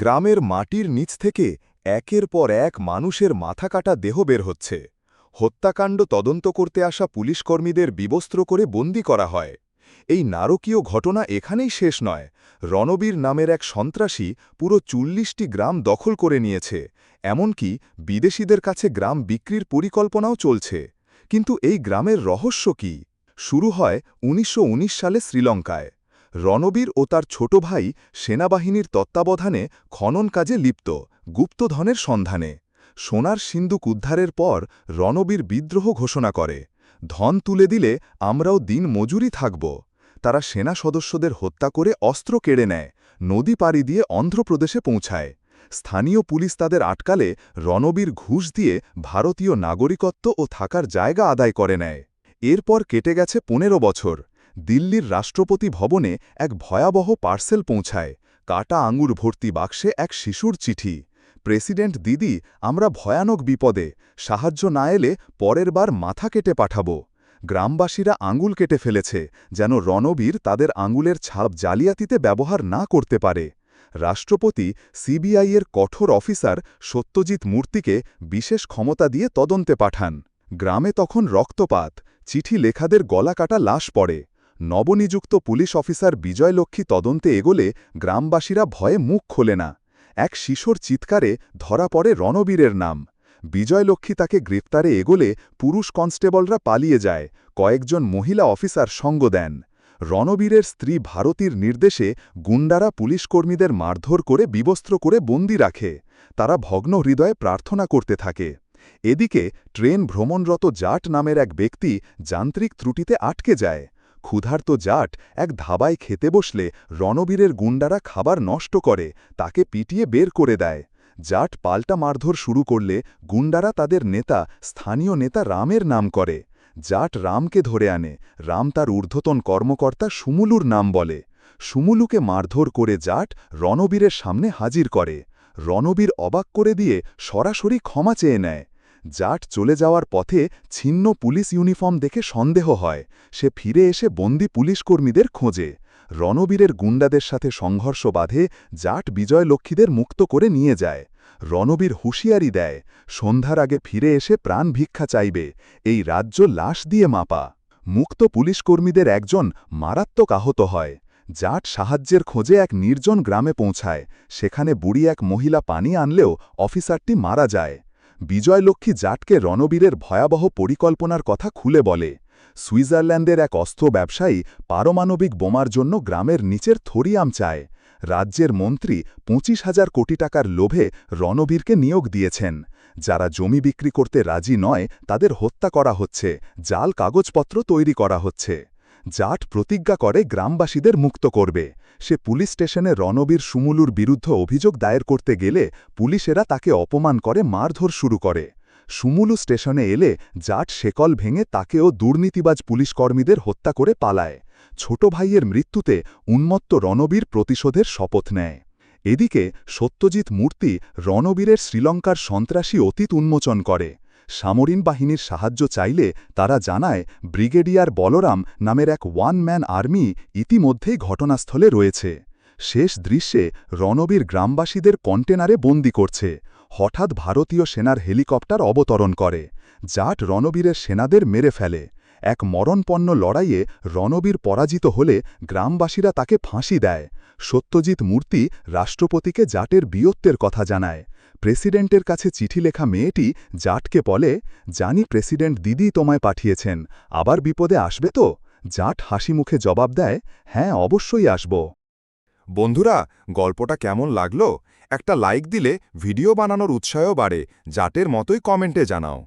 গ্রামের মাটির নিচ থেকে একের পর এক মানুষের মাথা কাটা দেহ বের হচ্ছে। হত্যাকাণ্ড তদন্ত করতে আসা পুলিশকর্মীদের বিবস্ত্র করে বন্দি করা হয়। এই নারকীয় ঘটনা এখানেই শেষ নয়। রণবীর নামের এক সন্ত্রাসী পুরো চল্লিশটি গ্রাম দখল করে নিয়েছে। এমনকি বিদেশিদের কাছে গ্রাম বিক্রির পরিকল্পনাও চলছে। কিন্তু এই গ্রামের রহস্য কি? শুরু হয় উনিশশো উনিশ সালে শ্রীলঙ্কায়। রণবীর ও তার ছোট ভাই সেনাবাহিনীর তত্ত্বাবধানে খনন কাজে লিপ্ত গুপ্তধনের সন্ধানে। সোনার সিন্ধুক উদ্ধারের পর রণবীর বিদ্রোহ ঘোষণা করে। ধন তুলে দিলে আমরাও দিন মজুরি থাকব। তারা সেনা সদস্যদের হত্যা করে অস্ত্র কেড়ে নেয়, নদী পাড়ি দিয়ে অন্ধ্রপ্রদেশে পৌঁছায়। স্থানীয় পুলিশ তাদের আটকালে রণবীর ঘুষ দিয়ে ভারতীয় নাগরিকত্ব ও থাকার জায়গা আদায় করে নেয়। এরপর কেটে গেছে পনেরো বছর। দিল্লির রাষ্ট্রপতি ভবনে এক ভয়াবহ পার্সেল পৌঁছায়। কাটা আঙুর ভর্তি বাক্সে এক শিশুর চিঠি। প্রেসিডেন্ট দিদি, আমরা ভয়ানক বিপদে। সাহায্য না এলে পরের বার মাথা কেটে পাঠাবো। গ্রামবাসীরা আঙুল কেটে ফেলেছে, যেন রণবীর তাদের আঙুলের ছাপ জালিয়াতিতে ব্যবহার না করতে পারে। রাষ্ট্রপতি সিবিআইয়ের কঠোর অফিসার সত্যজিৎ মূর্তিকে বিশেষ ক্ষমতা দিয়ে তদন্তে পাঠান। গ্রামে তখন রক্তপাত, চিঠি লেখাদের গলা কাটা লাশ পড়ে। নবনিযুক্ত পুলিশ অফিসার বিজয়লক্ষ্মী তদন্তে এগোলে গ্রামবাসীরা ভয়ে মুখ খোলে না। এক শিশুর চিৎকারে ধরা পড়ে রণবীরের নাম। বিজয়লক্ষ্মী তাকে গ্রেপ্তারে এগোলে পুরুষ কনস্টেবলরা পালিয়ে যায়, কয়েকজন মহিলা অফিসার সঙ্গ দেন। রণবীরের স্ত্রী ভারতীর নির্দেশে গুন্ডারা পুলিশকর্মীদের মারধর করে বিবস্ত্র করে বন্দি রাখে। তারা ভগ্ন হৃদয়ে প্রার্থনা করতে থাকে। এদিকে ট্রেন ভ্রমণরত জাট নামের এক ব্যক্তি যান্ত্রিক ত্রুটিতে আটকে যায়। ক্ষুধার্ত জাট এক ধাবায় খেতে বসলে রণবীরের গুন্ডারা খাবার নষ্ট করে, তাকে পিটিয়ে বের করে দেয়। জাট পাল্টা মারধর শুরু করলে গুন্ডারা তাদের নেতা, স্থানীয় নেতা রামের নাম করে। জাট রামকে ধরে আনে। রাম তার ঊর্ধ্বতন কর্মকর্তা সুমুলুর নাম বলে। সুমুলুকে মারধর করে জাট রণবীরের সামনে হাজির করে। রণবীর অবাক করে দিয়ে সরাসরি ক্ষমা চেয়ে নেয়। জাট চলে যাওয়ার পথে ছিন্ন পুলিশ ইউনিফর্ম দেখে সন্দেহ হয়। সে ফিরে এসে বন্দি পুলিশকর্মীদের খোঁজে। রণবীরের গুন্ডাদের সাথে সংঘর্ষ বাঁধে, জাট বিজয়লক্ষ্মীদের মুক্ত করে নিয়ে যায়। রণবীর হুঁশিয়ারি দেয়, সন্ধ্যার আগে ফিরে এসে প্রাণ ভিক্ষা চাইবে, এই রাজ্য লাশ দিয়ে মাপা। মুক্ত পুলিশকর্মীদের একজন মারাত্মক আহত হয়। জাট সাহায্যের খোঁজে এক নির্জন গ্রামে পৌঁছায়। সেখানে বুড়ি এক মহিলা পানি আনলেও অফিসারটি মারা যায়। বিজয়লক্ষ্মী জাটকে রণবীরের ভয়াবহ পরিকল্পনার কথা খুলে বলে, সুইজারল্যান্ডের এক অস্ত্র ব্যবসায়ী পারমাণবিক বোমার জন্য গ্রামের নিচের থরিয়াম চায়। রাজ্যের মন্ত্রী পঁচিশ হাজার কোটি টাকার লোভে রণবীরকে নিয়োগ দিয়েছেন। যারা জমি বিক্রি করতে রাজি নয়, তাদের হত্যা করা হচ্ছে। জাল কাগজপত্র তৈরি করা হচ্ছে। জাট প্রতিজ্ঞা করে গ্রামবাসীদের মুক্ত করবে। সে পুলিশ স্টেশনে রণবীর সুমুলুর বিরুদ্ধে অভিযোগ দায়ের করতে গেলে পুলিশেরা তাকে অপমান করে মারধর শুরু করে। সুমুলু স্টেশনে এলে জাট শেকল ভেঙে তাকেও দুর্নীতিবাজ পুলিশকর্মীদের হত্যা করে পালায়। ছোট ভাইয়ের মৃত্যুতে উন্মত্ত রণবীর প্রতিশোধের শপথ নেয়। এদিকে সত্যজিৎ মূর্তি রণবীরের শ্রীলঙ্কার সন্ত্রাসী অতীত উন্মোচন করে। সামরিন বাহিনীর সাহায্য চাইলে তারা জানায়, ব্রিগেডিয়ার বলরাম নামের এক ওয়ান ম্যান আর্মি ইতিমধ্যেই ঘটনাস্থলে রয়েছে। শেষ দৃশ্যে রণবীর গ্রামবাসীদের কন্টেনারে বন্দি করছে। হঠাৎ ভারতীয় সেনার হেলিকপ্টার অবতরণ করে, জাট রণবীরের সেনাদের মেরে ফেলে। এক মরণপন্ন লড়াইয়ে রণবীর পরাজিত হলে গ্রামবাসীরা তাকে ফাঁসি দেয়। সত্যজিৎ মূর্তি রাষ্ট্রপতিকে জাটের বীয়ত্বের কথা জানায়। প্রেসিডেন্টের কাছে চিঠি লেখা মেয়েটি জাটকে বলে, জানি প্রেসিডেন্ট দিদি তোমায় পাঠিয়েছেন, আবার বিপদে আসবে তো? জাট হাসি মুখে জবাব দেয় হ্যাঁ অবশ্যই আসব। বন্ধুরা, গল্পটা কেমন লাগল? একটা লাইক দিলে ভিডিও বানানোর উৎসাহ বাড়ে। জাটের মতোই কমেন্টে জানাও।